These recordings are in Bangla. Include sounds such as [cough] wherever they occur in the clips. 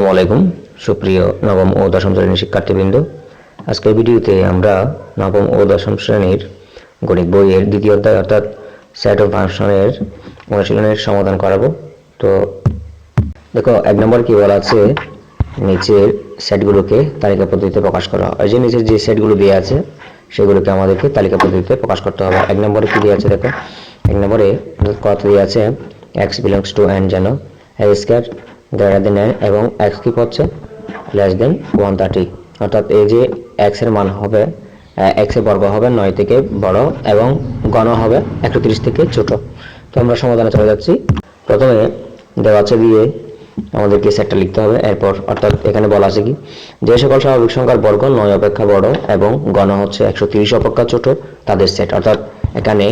আসসালামু আলাইকুম, সুপ্রিয় নবম ও দশম শ্রেণির শিক্ষার্থীবৃন্দ। আজকের ভিডিওতে আমরা নবম ও দশম শ্রেণির গণিত বইয়ের দ্বিতীয় অধ্যায় অর্থাৎ সেট অফ ফাংশনের অনুশীলনের সমাধান করাবো। তো দেখো, এক নম্বর কি বলা আছে? নিচের সেটগুলোকে তালিকা পদ্ধতিতে প্রকাশ করা এই যে নিচের যে সেটগুলো দেওয়া আছে, সেগুলোকে আমাদেরকে তালিকা পদ্ধতিতে প্রকাশ করতে হবে। এক নম্বরে কি দেওয়া আছে দেখো? এক নম্বরে কত দেওয়া আছে? এক্স বিলংস টু এন যেন। এ স্কোয়ার গ্রেটার দেন এবং এক্স কি হচ্ছে লেস দেন ওয়ান থার্টি অর্থাৎ এই যে এক্সের মান হবে এক্সের বর্গ হবে নয় থেকে বড় এবং গণ হবে একশো তিরিশ থেকে ছোট। তো আমরা সমাধানে চলে যাচ্ছি। প্রথমে দেওয়া আছে দিয়ে আমাদেরকে সেটটা লিখতে হবে। এরপর অর্থাৎ এখানে বলা আছে কি? যে সকল স্বাভাবিক সংখ্যার বর্গ নয় অপেক্ষা বড় এবং গণ হচ্ছে একশো তিরিশ অপেক্ষা ছোট তাদের সেট অর্থাৎ এখানে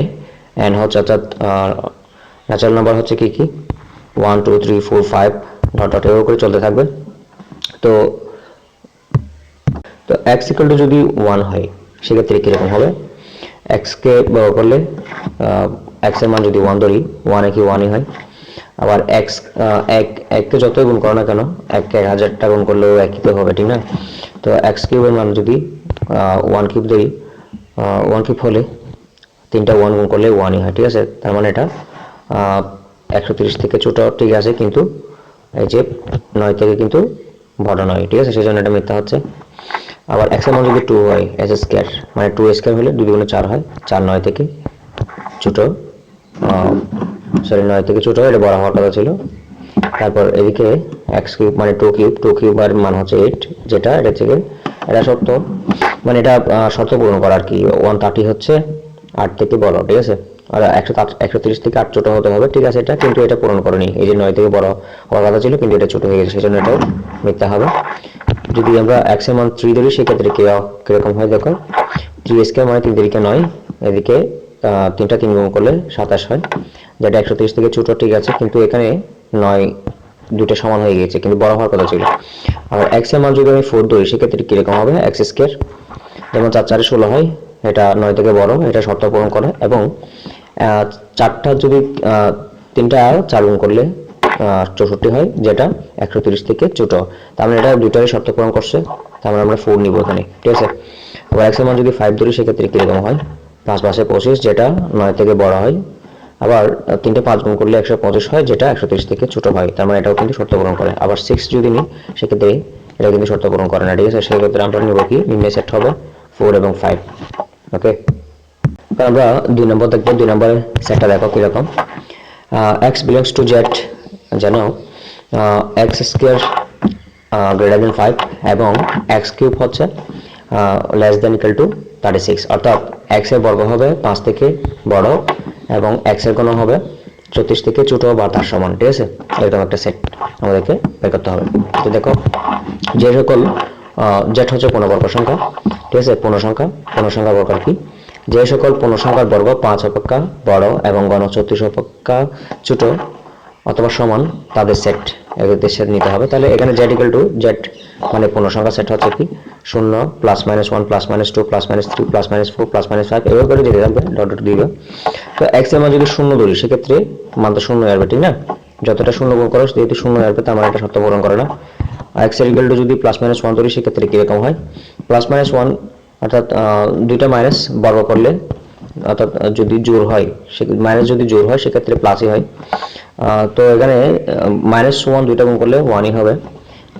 এন হচ্ছে অর্থাৎ ন্যাচারাল নাম্বার হচ্ছে কি কি? One two three four five dot dot এভাবে করে চলতে থাকবে। তো তো এক্স ইকুয়াল টু যদি ওয়ান হয়, সেক্ষেত্রে কীরকম হবে? এক্সকে বড় করলে এক্সের মান যদি ওয়ান ধরি ওয়ানে কি ওয়ানই হয়? আবার এক্স এক, এককে যতই গুণ করো না কেন, এককে এক হাজারটা গুণ করলেও একই তো হবে, ঠিক না? তো এক্স কিউবের মান যদি ওয়ান কিউব ধরি ওয়ান কিউব হলে তিনটা ওয়ান গুণ করলে ওয়ানই হয়, ঠিক আছে? তার মানে এটা একশো তিরিশ থেকে ছোটো ঠিক আছে, কিন্তু এই যে নয় থেকে কিন্তু বড় নয়, ঠিক আছে? সেই জন্য এটা মিথ্যা হচ্ছে। আবার এক্সের মান যদি টু হয় এস স্কোয়ার মানে টু স্কোয়ার হলে দুই দুগুণে চার হয়, চার নয় থেকে ছোটো সরি নয় থেকে ছোটো, এটা বড় হওয়ার কথা ছিল। তারপর এদিকে এক্স কিউব মানে টু কিউব টু কিউবার মান হচ্ছে এইট যেটা এটা থেকে এটা সত্য। মানে এটা শর্ত পূরণ করা আর কি? ওয়ান থার্টি হচ্ছে আট থেকে বড় ঠিক আছে? আর একশো একশো তিরিশ থেকে আট ছোট হতে হবে, ঠিক আছে এটা? কিন্তু এটা পূরণ করেনি। এই যে নয় থেকে বড় হওয়ার কথা ছিল, কিন্তু এটা ছোট হয়ে গেছে সেই জন্য এটাও মিথ্যা হবে। যদি আমরা এক্সের মান থ্রি ধরি, সেক্ষেত্রে কি কীরকম হয় দেখো থ্রি স্কোয়ার মানে তিন তিরিকে নয়, এদিকে তিনটা তিন গুণ করলে সাতাশ হয়। যেটা একশো তিরিশ থেকে ছোট, ঠিক আছে, কিন্তু এখানে নয় দুটো সমান হয়ে গেছে কিন্তু বড় হওয়ার কথা ছিল। আর এক্সের মান যদি আমি ফোর ধরি, সেক্ষেত্রে কীরকম হবে? এক্স স্কোয়ার যেমন চার চারে ষোলো হয়, এটা নয় থেকে বড়, এটা শর্ত পূরণ করে, এবং চারটা যদি তিনটা চার গুণ করলে চৌষট্টি হয়, যেটা একশো তিরিশ থেকে ছোট। তার মানে এটা দুটারই শর্ত পূরণ করছে। তার মানে আমরা ফোর নিব এখানে, ঠিক আছে? আবার এক্সের মান যদি ফাইভ ধরি, সেক্ষেত্রে কীরকম হয়? পাঁচ পাশে পঁচিশ, যেটা নয় থেকে বড় হয়। আবার তিনটে পাঁচ গুণ করলে একশো পঁচিশ হয়, যেটা একশো তিরিশ থেকে ছোট হয়। তার মানে এটাও কিন্তু শর্ত পূরণ করে। আবার সিক্স যদি নিই, সেক্ষেত্রে এটা কিন্তু শর্ত পূরণ করে না, ঠিক আছে? সেক্ষেত্রে আমরা নিব কি? নিম্নে সেট হবে ফোর এবং ফাইভ ওকে আমরা দুই নম্বর দেখব, দুই নম্বরের সেটটা দেখো কীরকম। এক্স বিলংস টু জেড যেন X square greater than five এবং এক্স কিউব হচ্ছে less than equal to thirty six অর্থাৎ এক্সের বর্গ হবে পাঁচ থেকে বড় এবং এক্সের কোনো হবে চৌত্রিশ থেকে ছোট বা তার সমান, ঠিক আছে? এরকম একটা সেট আমাদেরকে বের করতে হবে। তো দেখো, যে সকল জেট হচ্ছে পূর্ণবর্গ সংখ্যা, ঠিক আছে? পূর্ণ সংখ্যা পূর্ণ সংখ্যা বর্গ কি। যে সকল পূর্ণ সংখ্যার বর্গ পাঁচ অপেক্ষা বড় এবং গণ চৌত্রিশ অপেক্ষা ছোট অথবা সমান, তাদের সেট এদের সেট নিতে হবে। তাহলে এখানে জেড ইকুয়াল টু জেড মানে পূর্ণ সংখ্যা সেট হচ্ছে কি? শূন্য plus minus one plus minus two plus minus three plus minus four plus minus five এভাবে করে যেতে থাকবে ডট ডট দিবে। তো এক্সের মান যদি শূন্য ধরি, সেক্ষেত্রে মান তো শূন্য আসবে, ঠিক না? যতটা শূন্য গুণ করো, যেহেতু শূন্য আসবে, তার মানে এটা সত্য পূরণ করে না। আর এক্সের ইকুয়াল টু যদি প্লাস মাইনাস ওয়ান ধরি, সেক্ষেত্রে কীরকম হয়? প্লাস মাইনাস ওয়ান অর্থাৎ দুইটা মাইনাস বর্গ করলে, অর্থাৎ যদি জোর হয়, সে মাইনাস যদি জোর হয়, সেক্ষেত্রে প্লাসই হয়। তো এখানে মাইনাস ওয়ান দুইটা গুণ করলে ওয়ানই হবে।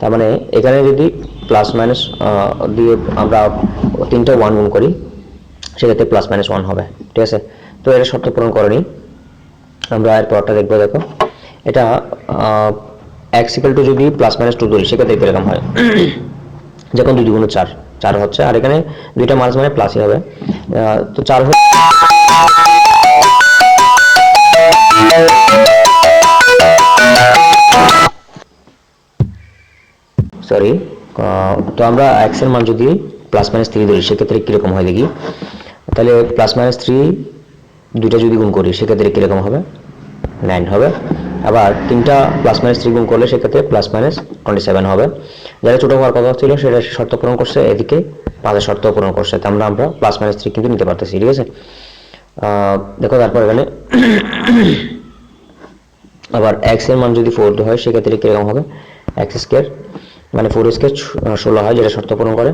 তার মানে এখানে যদি প্লাস মাইনাস দিয়ে আমরা তিনটা ওয়ান গুণ করি, সেক্ষেত্রে প্লাস মাইনাস ওয়ান হবে। ঠিক আছে? তো এটা শর্ত পূরণ করেনি আমরা এর পরটা দেখব, দেখো। এটা এক্স ইকাল টু যদি প্লাস মাইনাস টু ধরি, সেক্ষেত্রে কীরকম হয়। যখন দুই দুগুণ চার। চার হচ্ছে, আর এখানে দুইটা মাইনাস মানে প্লাসই হবে। তো চার সরি তো আমরা এক্সের মান যদি প্লাস মাইনাস থ্রি ধরি, সেক্ষেত্রে কীরকম হয় দেখি? তাহলে প্লাস মাইনাস থ্রি দুইটা যদি গুণ করি, সেক্ষেত্রে কীরকম হবে? নাইন হবে। আবার তিনটা প্লাস মাইনাস থ্রি গুণ করলে সেক্ষেত্রে প্লাস মাইনাস টোয়েন্টি সেভেন হবে। যারা ছোটো হওয়ার কথা ছিল, সেটা শর্ত পূরণ করছে, এদিকে পাঁচের শর্ত পূরণ করছে। আমরা আমরা প্লাস মাইনাস থ্রি কিন্তু নিতে পারতেছি, ঠিক আছে? দেখো তারপর এখানে [coughs] আবার এক্সের মান যদি ফোর হয়, সেক্ষেত্রে কীরকম হবে? এক্স স্কোয়ার মানে ফোর স্কোয়ার ষোলো হয়, যেটা শর্ত পূরণ করে।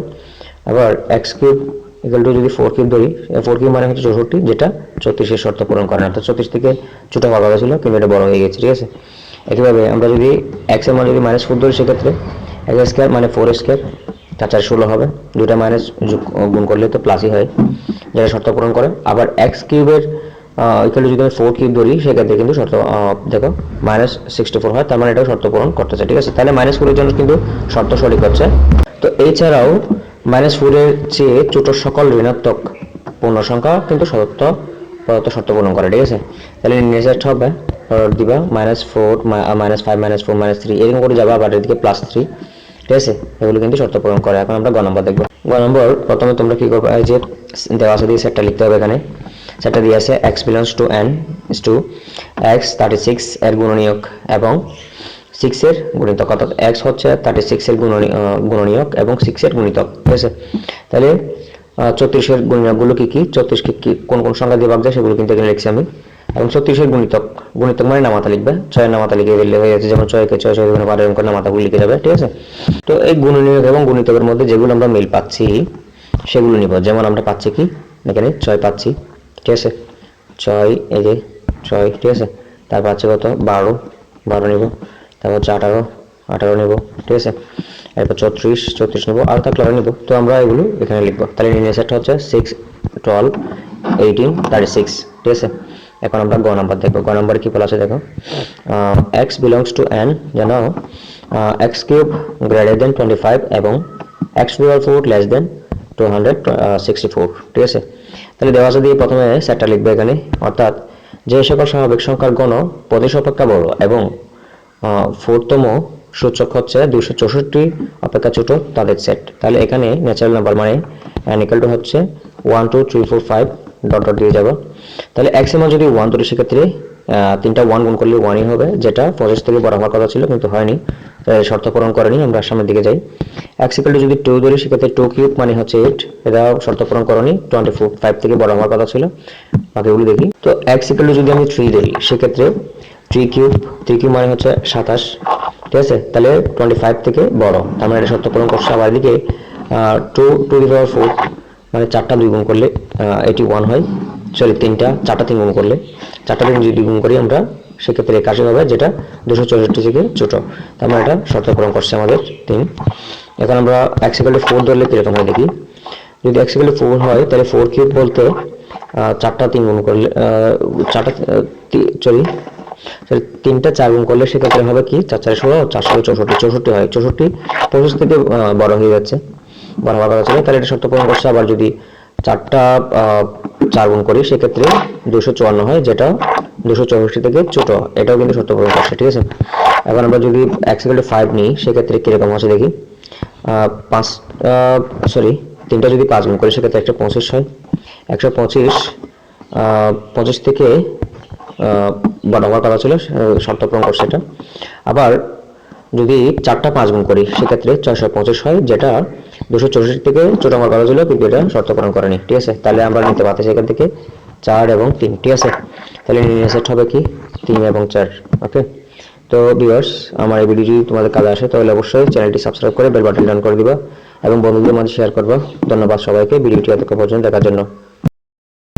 আবার এক্স কিউব ইকুয়াল টু যদি ফোর কিউব ধরি ফোর কিউব মানে হচ্ছে চৌষট্টি, যেটা ছত্রিশের শর্ত পূরণ করে। না অর্থাৎ ছত্রিশ থেকে ছোটো হওয়ার ছিল, কিন্তু এটা বড় হয়ে গেছে, ঠিক আছে? একইভাবে আমরা যদি এক্সের যদি মাইনাস ফোর ধরি, সেক্ষেত্রে এক্স স্কোয়ার মানে ফোর স্কোয়ার চার ষোলো হবে। দুটা মাইনাস গুণ করলে তো প্লাসই হয় যেটা শর্ত পূরণ করে। আবার এক্স কিউবের ইকুয়াল যদি আমি ফোর কিউব ধরি, সেক্ষেত্রে কিন্তু শর্ত দেখো মাইনাস সিক্সটি ফোর হয়, তার মানে এটাও শর্ত পূরণ করতেছে, ঠিক আছে? তাহলে মাইনাস ফোরের জন্য কিন্তু শর্ত সঠিক হচ্ছে। তো এছাড়াও মাইনাস ফোরের চেয়ে ছোট সকল ঋণাত্মক পূর্ণ সংখ্যা কিন্তু সত্য প্রদত্ত শর্ত পূরণ করে, ঠিক আছে? তাহলে নির্দেশ হবে দিবা minus four minus five minus four minus three এরকম করে যাবে, আবার এদিকে প্লাস থ্রি ঠিক আছে? এগুলো কিন্তু শর্ত পূরণ করে। এখন আমরা গ নম্বর দেখব। গ নম্বর, প্রথমে তোমরা কি করবে যে দেওয়া আছে দিয়ে সেটটা লিখতে হবে এখানে। সেটটা দিয়ে আছে x belongs to n to x thirty six এর গুণনীয়ক এবং সিক্স এর গুণিতক, অর্থাৎ এক্স হচ্ছে থার্টি সিক্স এর গুণনীয়ক এবং সিক্স এর গুণিতক, ঠিক আছে? তাহলে চৌত্রিশের গুণনীয়কগুলো কি কি? চৌত্রিশকে কি কোন কোন সংখ্যা দিয়ে ভাগ যায় সেগুলো কিন্তু এখানে লিখছি আমি। এবং ছত্রিশের গুণিতক গুণিতক মানে নামাতা লিখবে ছয়ের নামাতা লিখে দিলে হয়ে যাচ্ছে, যেমন ছয়কে ছয় ছয় বারো, এরকম করে নামাতাগুলো লিখে যাবে, ঠিক আছে? তো এই গুণনীয়ক এবং গুণিতকের মধ্যে যেগুলো আমরা মিল পাচ্ছি, সেগুলো নিব। যেমন আমরা পাচ্ছি কি? এখানে ছয় পাচ্ছি, ঠিক আছে? ছয়, এই যে ছয়, ঠিক আছে? তারপর আছে কত? বারো বারো নিব। তারপর হচ্ছে আঠারো আঠারো নেব, ঠিক আছে? এরপর চৌত্রিশ চৌত্রিশ নেব, আর থাকলে আরও নেব। তো আমরা এগুলো এখানে লিখব। তাহলে সেটটা হচ্ছে six twelve eighteen thirty six ঠিক আছে? এখন আমরা গ নাম্বার দেখব। গ নাম্বার কি বলা আছে দেখো? এক্স বিলংস টু এন যেন x cube greater than twenty five এবং x power four less than two hundred sixty four ঠিক আছে? তাহলে দেওয়া আছে দিয়ে প্রথমে সেটটা লিখবে এখানে। অর্থাৎ যে সকল স্বাভাবিক সংখ্যার গণ প্রদেশ অপেক্ষা বড় এবং ফোরতম সূচক হচ্ছে দুশো চৌষট্টি অপেক্ষা ছোট তাদের সেট। তাহলে এখানে ন্যাচারাল নাম্বার মানে equal হচ্ছে one two three four five dot dot দিয়ে যাব। তাহলে এক্সের মান যদি ওয়ান ধরি সেক্ষেত্রে তিনটা ওয়ান গুণ করলে ওয়ানই হবে, যেটা পঁচিশ থেকে বড় হওয়ার কথা ছিল, কিন্তু হয়নি। শর্ত পূরণ করেনি, আমরা সামনের দিকে যাই। এক্স ইকুয়াল যদি টু ধরি, সেক্ষেত্রে টু কিউব মানে হচ্ছে এইট এটা শর্ত পূরণ করেনি টোয়েন্টি ফোর ফাইভ থেকে বড় হওয়ার কথা ছিল। বাকিগুলো দেখি। তো এক্স ইকুয়াল যদি আমি থ্রি ধরি, সেক্ষেত্রে থ্রি কিউব থ্রি কিউব মানে হচ্ছে সাতাশ। ঠিক আছে? তাহলে টোয়েন্টি ফাইভ থেকে বড়। তার মানে এটা পূরণ করছে। আবার এদিকে two to the power four মানে চারটা দুই গুণ করলে এইটি ওয়ান হয়। সরি তিনটা, চারটা তিন গুণ করলে। চারটা তিন যদি গুণ করি আমরা, সেক্ষেত্রে একাশি হবে, যেটা দুশো চৌষট্টি থেকে ছোট। তার মানে এটা শর্ত করছে আমাদের তিন। এখন আমরা এক্সিকাল ফোর ধরলে কীরকম হয় দেখি। যদি এক্সিকাল ফোর হয়, তাহলে ফোর কিউব বলতে চারটা তিন গুণ করলে চারটা সরি সরি তিনটা চার গুণ করলে সেক্ষেত্রে হবে কি? চার চার, ষোলো চার, ষোলো, চৌষট্টি চৌষট্টি হয়, চৌষট্টি। পঁচিশ থেকে বড় হয়ে যাচ্ছে। বড় হওয়ার কথা ছিল, তাহলে এটা শর্ত পূরণ করছে। আবার যদি চারটা চার গুণ করি, সেক্ষেত্রে দুশো চুয়ান্ন হয়, যেটা দুশো চৌষট্টি থেকে ছোট। এটাও কিন্তু শর্ত পূরণ করছে, ঠিক আছে? এখন আমরা যদি এক্সিকাল ফাইভ নিই, সেক্ষেত্রে কীরকম আছে দেখি? পাঁচ সরি তিনটা যদি পাঁচ গুণ করি, সেক্ষেত্রে একটা পঁচিশ হয়। একশো পঁচিশ পঁচিশ থেকে বড় হওয়ার কথা ছিল শর্ত পূরণ করছে এটা আবার যদি চারটা পাঁচ গুণ করি, সেক্ষেত্রে ছয়শো পঁচিশ হয়, যেটা দুশো চৌষট্টি থেকে ছোট হওয়ার কথা ছিল, কিন্তু এটা শর্ত পূরণ করেনি, ঠিক আছে? তাহলে আমরা নিতে পারছি সেখান থেকে চার এবং তিন, ঠিক আছে? তাহলে নির্ণয় সেট হবে কি? তিন এবং চার ওকে তো ভিউয়ার্স আমার এই ভিডিও যদি তোমাদের কাজে আসে, তাহলে অবশ্যই চ্যানেলটি সাবস্ক্রাইব করে বেল বাটন ডান করে দিবা এবং বন্ধুদের মাঝে শেয়ার করবা। ধন্যবাদ সবাইকে ভিডিওটি এতক্ষণ পর্যন্ত দেখার জন্য।